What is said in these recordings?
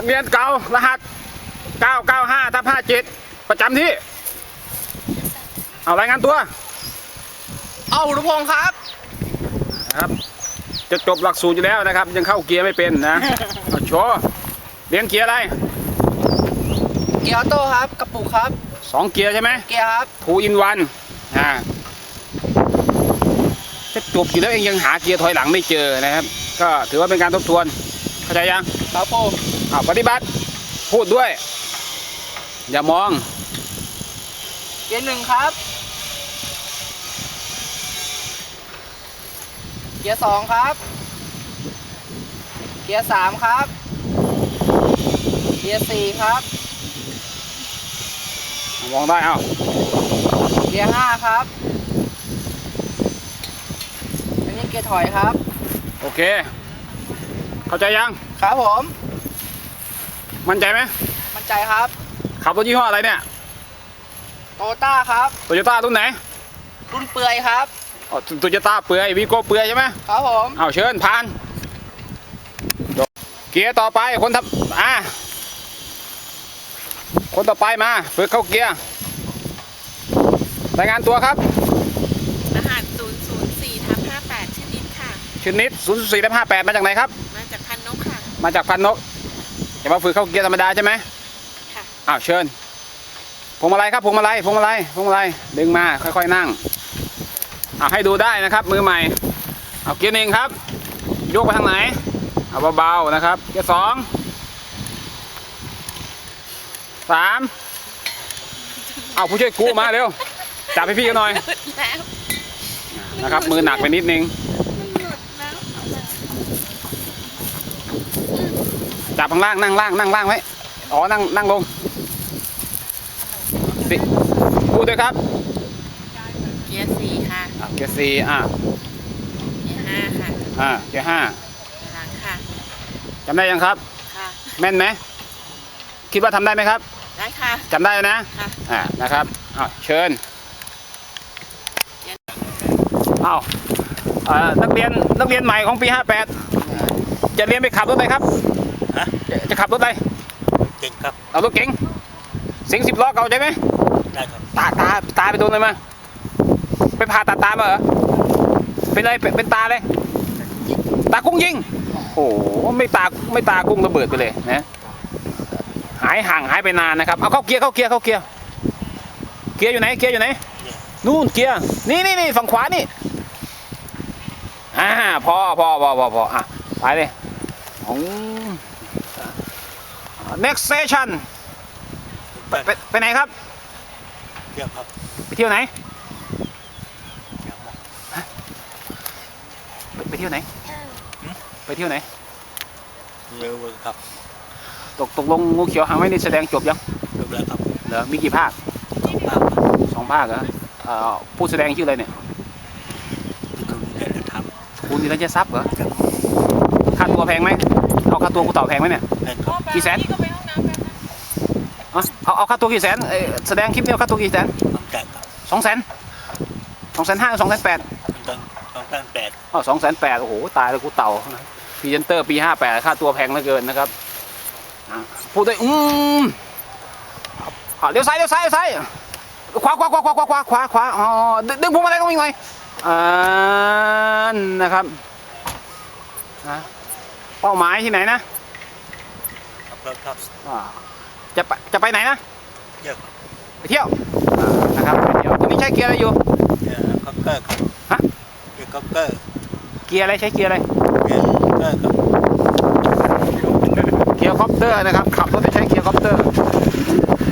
นักเรียนเก่ารหัส 995ทับ57 ประจำที่ เอารายงานตัว เอาอุรุพงศ์ครับนะครับ จะจบหลักสูตรอยู่แล้วนะครับ ยังเข้าเกียร์ไม่เป็นนะเอาโชว์เรียนเกียร์อะไร เกียร์ออโต้ครับ กระปุกครับ สองเกียร์ใช่ไหมเกียร์ครับทูอินวันอ่าจะจบอยู่แล้วเองยังหาเกียร์ถอยหลังไม่เจอนะครับ ก็ถือว่าเป็นการทบทวน เข้าใจยังครับผมอ่าปฏิบัติ พูดด้วย อย่ามอง เกียร์หนึ่งครับ เกียร์สองครับ เกียร์สามครับ เกียร์สี่ครับ มองได้เอ้าเกียร์ห้าครับ อันนี้เกียร์ถอยครับ โอเค เข้าใจยัง ครับผม มั่นใจไหมมั่นใจครับ ขับรถยี่ห้ออะไรเนี่ย โตต้าครับ โตโยต้ารุ่นไหน รุ่นเปื่อยครับ อ๋อ โตโยต้าเปลือยวีโก้เปลือยใช่ไหมครับผม เอาเชิญผ่านจบเกียร์ต่อไปคนทำอ่าคนต่อไปมาฝึกเข้าเกียร์รายงานตัวครับ รหัส004ทับ58ชื่อนิดค่ะ ชื่อนิด0 4 5 8 มาจากไหนครับ มาจากพันนกค่ะ มาจากพันนกจะมาฝึกเข้าเกียร์ธรรมดาใช่ไหมค่ะอ้าวเชิญพวงมาลัยครับพวงมาลัยพวงมาลัยพวงมาลัยดึงมาค่อยๆนั่งอ่าให้ดูได้นะครับ มือใหม่ เอาเกียร์หนึ่งครับยกไปทางไหนเอาเบาๆนะครับ เกียร์สองสามเอาผู้ช่วยกู้มาเร็วจับให้พี่กันหน่อยหลุดแล้วนะครับ มือหนักไปนิดนึง หลุดแล้ว จับข้างล่างนั่งล่างนั่งล่างไว้อ๋อนั่งนั่งลงสิพูดด้วยครับเกียร์4ค่ะอะเกียร์สี่อะเกียร์5ค่ะอะเกียร์ห้าเกียร์หลังค่ะจำได้ยังครับค่ะแม่นไหมคิดว่าทำได้ไหมครับได้ค่ะจำได้นะค่ะอ่านะครับอ้าวเชิญอ้าวอ่านักเรียนนักเรียนใหม่ของปี 58 จะเรียนไปขับรถอะไรครับ ฮะจะจะขับรถอะไรเก่งครับเอารถเก๋งสิงสิบล้อเก่าใช่ไหมได้ครับตาตาตาไปโดนอะไรมาไปผ่าตัดตามาเหรอเป็นอะไรเป็นเป็นตาเลยตากุ้งยิงโอ้โหไม่ตาไม่ตากุ้งระเบิดไปเลยนะหายห่างหายไปนานนะครับเอาเข้าเกียร์เข้าเกียร์เข้าเกียร์เกียร์อยู่ไหนเกียร์อยู่ไหนนู่นเกียร์นี่นี่นี่ฝั่งขวานี่อ่าพอพอพอพอพออะไปเลยอืม next station ไปไปไปไหนครับ เยี่ยมครับไปเที่ยวไหน เยี่ยมมากไปไปเที่ยวไหน ไปเที่ยวไหนเร็วเลยครับตกตกลงงูเขียวหางไว้นี่แสดงจบยังเร็วแล้วครับเหรอมีกี่ภาคสองภาคครับสองภาคเหรอเอ่อผู้แสดงชื่ออะไรเนี่ยที่คุณได้ทคุณนิรันดร์ทรัพย์เหรอำครับค่าตัวแพงไหมเอาค่าตัวกูต่อแพงไหมเนี่ยได้ครับกี่แสน เอาเอาเอาค่าตัวกี่แสนเอ้ยแสดงคลิปนี้เอาค่าตัวกี่แสนต้องแจกครับสองแสนสองแสนห้าสองแสนแปดต้องต้องตั้งแปดอ๋อสองแสนแปดโอ้โหตายแล้วกูเต่าพรีเซนเตอร์ปีห้าแปดค่าตัวแพงเหลือเกินนะครับอะพูดด้วยอืมอะเลี้ยวซ้ายเลี้ยวซ้ายเลี้ยวซ้ายขวาขวาขวาขวาขวาขวาขวาขวาอ๋อดึงดึงพวงมาลัยลงอีกหน่อยอ่านะครับนะเป้าหมายที่ไหนนะ ครับแล้วครับ อ่า จะไปจะไปไหนนะเยี่ยมครับไปเที่ยวอ่านะครับไปเที่ยวตัวนี้ใช้เกียร์อะไรอยู่เยี่ยมคอปเตอร์ครับฮะเยี่ยมคอปเตอร์เกียร์อะไรใช้เกียร์อะไรเยี่ยมคอปเตอร์ครับเกียร์คอปเตอร์นะครับขับรถจะใช้เกียร์คอปเตอร์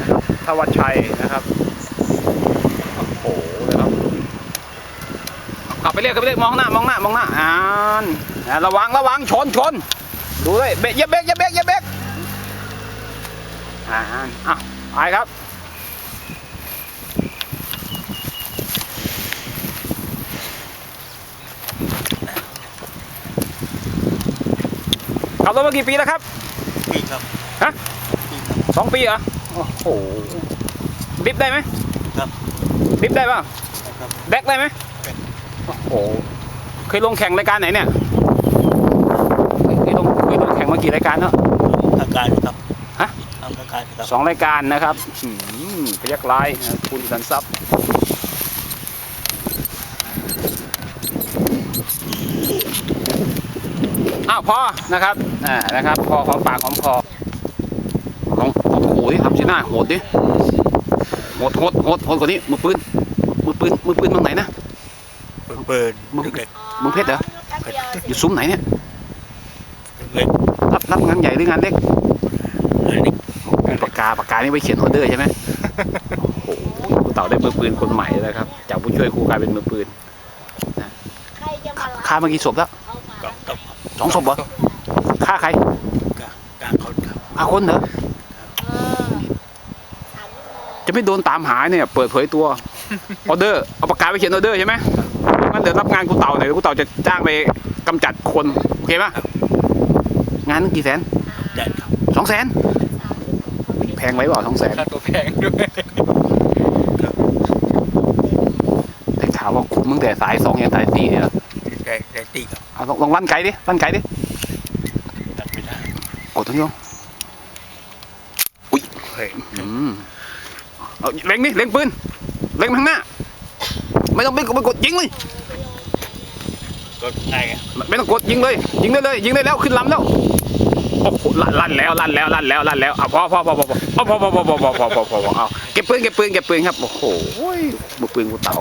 นะครับทวัชชัยนะครับโอ้โหนะครับขับไปเรื่อยขับไปเรื่อยมองหน้ามองหน้ามองหน้าอ่านอ่าระวังระวังชนชนดูด้วยเบรกเหยียบเบรกเหยียบเบรกเหยียบเบรก อ่าอะไปครับขับรถมากี่ปีแล้วครับ ปีครับ ฮะปีครับสองปีเหรอ โอ้โหดิฟได้ไหมครับดิฟได้ป่ะครับแบ็คได้ไหมได้โอ้โห เคยลงแข่งรายการไหนเนี่ย เคยลงเคยลงแข่งมากี่รายการแล้วอาการครับ การครับสองรายการนะครับอืมพยักร้ายนะคุณสันทรัพย์อ้าวพอนะครับอ่านะครับพอหอมปากหอมคอลองโอ้โหดิทำสีหน้าโหดดิโหดโหดโหดโหดกว่านี้มือปืนมือปืนมือปืนตรงไหนนะเปิดมึงเล็กมึงเพชรเหรออยู่ซุ้มไหนเนี่ยเล็กรับรับงานใหญ่หรืองานเล็กอันนี้มีปา กกาปากกานี่ไว้เขียนออเดอร์ใช่ไหมโอ้โหครูเต่าได้มือปืนคนใหม่แล้วครับ จากผู้ช่วยครูกลายเป็นมือปืนใครจะมารับฆ่ามากี่ศพแล้วเอามากับกับสองศพเหรอฆ่าใครกับกลางคนครับฆ่าคนเหรอเออถามจะไม่โดนตามหาเนี่ย เปิดเผยตัวออเดอร์เอาปากกาไปเขียนออเดอร์ใช่ไหมงั้นเดี๋ยวรับงานครูเต่าหน่อยครูเต่าจะจ้างไปกำจัดคน โอเคปะงานกี่แสนแดนครับสองแสน แพงไว้เปล่าสองแสนค่าตัวแพงด้วยแต่ข่าวว่าคุมตั้งแต่สายสองยันสายสี่เนี่ยเหรอแดนแดนตีครับเอาลองลองลั่นไกดิลั่นไกดิตัดไม่ได้กดตรงนี้ลงเฮ้ยอืมเอาเล็งนี่เล็งปืนเล็งไปข้างหน้า ไม่ต้องไปกดไปกดยิงเลยก็ง่ายอะไม่ต้องกดยิงเลย ยิงได้เลย ยิงได้แล้วขึ้นลำแล้วโอ้โห ลั่นลั่นแล้วลั่นแล้วลั่นแล้วลั่นแล้วอะพอพอพอพอพอพอพอพอพอพอพอพอพอพอเอาเก็บปืนเก็บปืนเก็บปืนครับโอ้โหบุกปืนกูเต่า